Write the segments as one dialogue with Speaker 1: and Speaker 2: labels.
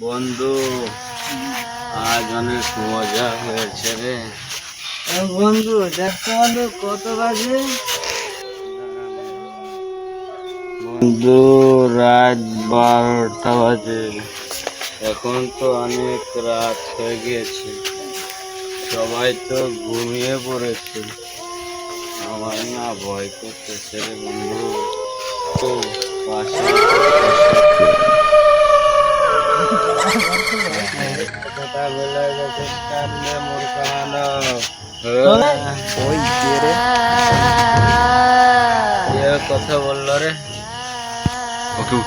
Speaker 1: বন্ধু আজ অনেক মজা হয়েছে রে।
Speaker 2: বন্ধু দেখো বন্ধু কত বাজে।
Speaker 1: বন্ধু রাত বারোটা বাজে। এখন তো অনেক রাত হয়ে গিয়েছে। সবাই তো ঘুমিয়ে পড়েছে। আমার না ভয় করতেছে রে বন্ধু। তো পাশে কথা বলে গেছে কান্নে মোর কানো
Speaker 2: ওই যে রে।
Speaker 1: কথা বলল রে
Speaker 3: ওকে।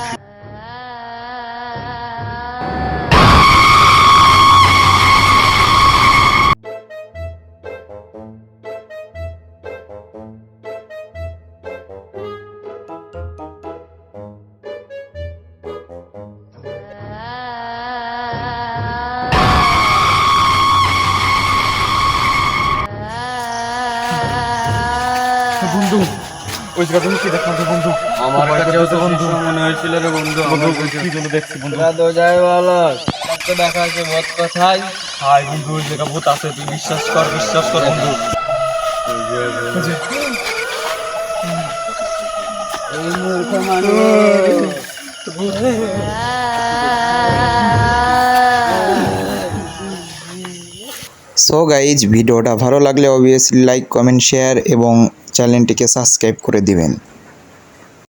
Speaker 3: বন্ধু। ওই জায়গা তুমি কি দেখলাম বন্ধু।
Speaker 1: আমার কাছেও তো
Speaker 3: বন্ধু।
Speaker 1: মনে হয়েছিল রে বন্ধু
Speaker 3: বন্ধু কি জন্য দেখছি বন্ধু?
Speaker 1: তো যাই বলো তো দেখা আছে বহুত কথাই
Speaker 3: হাই বন্ধু ওই জায়গা ভূত আছে তুই বিশ্বাস কর বিশ্বাস কর বন্ধু।
Speaker 1: এই মূর্খ মানুষ।
Speaker 4: সো গাইজ ভিডিওটা ভালো লাগলে অবভিয়াসলি লাইক কমেন্ট শেয়ার এবং চ্যানেলটিকে সাবস্ক্রাইব করে দিবেন।